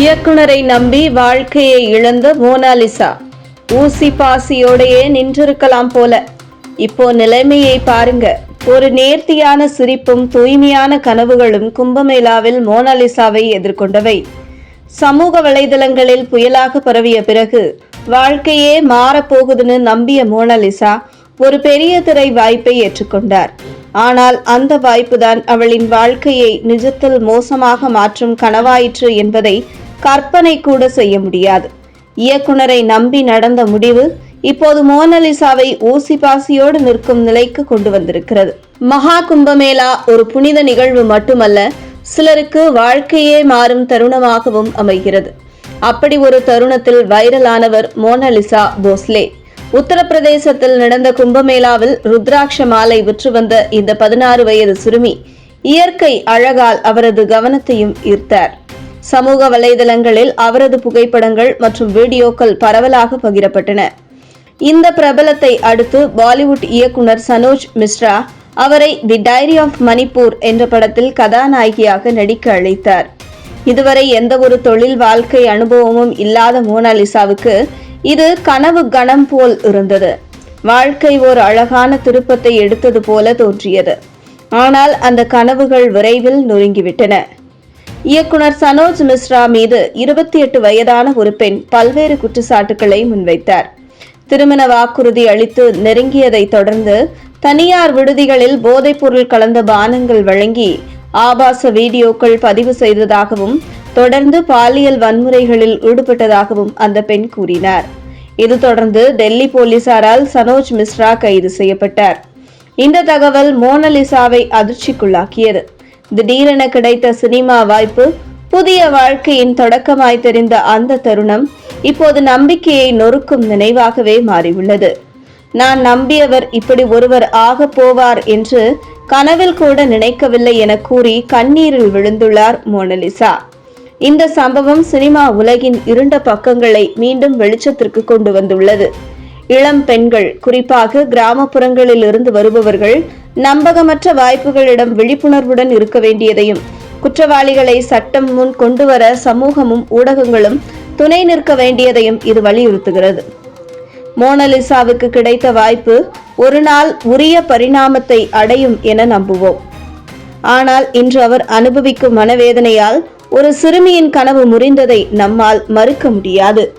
இயக்குனரை நம்பி வாழ்க்கையை இழந்த மோனாலிசா ஊசி பாசியோடையே நின்றிருக்கலாம் போல. இப்போ நிலைமையை பாருங்க. ஒரு நேர்த்தியான சிரிப்பும் தூய்மையான கனவுகளும் கும்பமேளாவில் மோனாலிசாவை எதிர்கொண்டவை. சமூக வலைதளங்களில் புயலாக பரவிய பிறகு வாழ்க்கையே மாறப்போகுதுன்னு நம்பிய மோனாலிசா ஒரு பெரிய திரை வாய்ப்பை ஏற்றுக்கொண்டார். ஆனால் அந்த வாய்ப்புதான் அவளின் வாழ்க்கையை நிஜத்தில் மோசமாக மாற்றும் கனவாயிற்று என்பதை கற்பனை கூட செய்ய முடியாது. இயக்குனரை நம்பி நடந்த முடிவு இப்போது மோனலிசாவை ஊசி பாசியோடு நிற்கும் நிலைக்கு கொண்டு வந்திருக்கிறது. மகா கும்பமேளா ஒரு புனித நிகழ்வு மட்டுமல்ல சிலருக்கு வாழ்க்கையே மாறும் தருணமாகவும் அமைகிறது. அப்படி ஒரு தருணத்தில் வைரலானவர் மோனலிசா போஸ்லே. உத்தரப்பிரதேசத்தில் நடந்த கும்பமேளாவில் ருத்ராட்ச மாலை விற்று வந்த இந்த பதினாறு வயது சிறுமி இயற்கை அழகால் அவரது கவனத்தையும் ஈர்த்தார். சமூக வலைதளங்களில் அவரது புகைப்படங்கள் மற்றும் வீடியோக்கள் பரவலாக பகிரப்பட்டன. இந்த பிரபலத்தை அடுத்து பாலிவுட் இயக்குனர் சனோஜ் மிஸ்ரா அவரை தி டைரி ஆஃப் மணிப்பூர் என்ற படத்தில் கதாநாயகியாக நடிக்க அழைத்தார். இதுவரை எந்த ஒரு தொழில் வாழ்க்கை அனுபவமும் இல்லாத மோனாலிசாவுக்கு இது கனவு கணம் போல் இருந்தது. வாழ்க்கை ஒரு அழகான திருப்பத்தை எடுத்தது போல தோன்றியது. ஆனால் அந்த கனவுகள் விரைவில் நொறுங்கிவிட்டன. இயக்குனர் சனோஜ் மிஸ்ரா மீது இருபத்தி எட்டு வயதான ஒரு பெண் பல்வேறு குற்றச்சாட்டுகளை முன்வைத்தார். திருமண வாக்குறுதி அளித்து நெருங்கியதை தொடர்ந்து தனியார் விடுதிகளில் போதைப்பொருள் கலந்த பானங்கள் வழங்கி ஆபாச வீடியோக்கள் பதிவு செய்ததாகவும் தொடர்ந்து பாலியல் வன்முறைகளில் ஈடுபட்டதாகவும் அந்த பெண் கூறினார். இது தொடர்ந்து டெல்லி போலீசாரால் சனோஜ் மிஸ்ரா கைது செய்யப்பட்டார். இந்த தகவல் மோனலிசாவை அதிர்ச்சிக்குள்ளாக்கியது. திடீரென கிடைத்த சினிமா வாய்ப்பு புதிய வாழ்க்கையின் தொடக்கமாய் தெரிந்த அந்த தருணம் இப்போது நம்பிக்கையை நொறுக்கும் நினைவாகவே மாறியுள்ளது. நான் நம்பியவர் இப்படி ஒருவர் ஆகப் போவார் என்று கனவில் கூட நினைக்கவில்லை என கூறி கண்ணீரில் விழுந்துள்ளார் மோனலிசா. இந்த சம்பவம் சினிமா உலகின் இருண்ட பக்கங்களை மீண்டும் வெளிச்சத்திற்கு கொண்டு வந்துள்ளது. இளம் பெண்கள் குறிப்பாக கிராமப்புறங்களில் இருந்து வருபவர்கள் நம்பகமற்ற வாய்ப்புகளிடம் விழிப்புணர்வுடன் இருக்க வேண்டியதையும் குற்றவாளிகளை சட்டம் முன் கொண்டுவர சமூகமும் ஊடகங்களும் துணை நிற்க வேண்டியதையும் இது வலியுறுத்துகிறது. மோனலிசாவுக்கு கிடைத்த வாய்ப்பு ஒரு நாள் உரிய பரிணாமத்தை அடையும் என நம்புவோம். ஆனால் இன்று அவர் அனுபவிக்கும் மனவேதனையால் ஒரு சிறுமியின் கனவு முறிந்ததை நம்மால் மறுக்க முடியாது.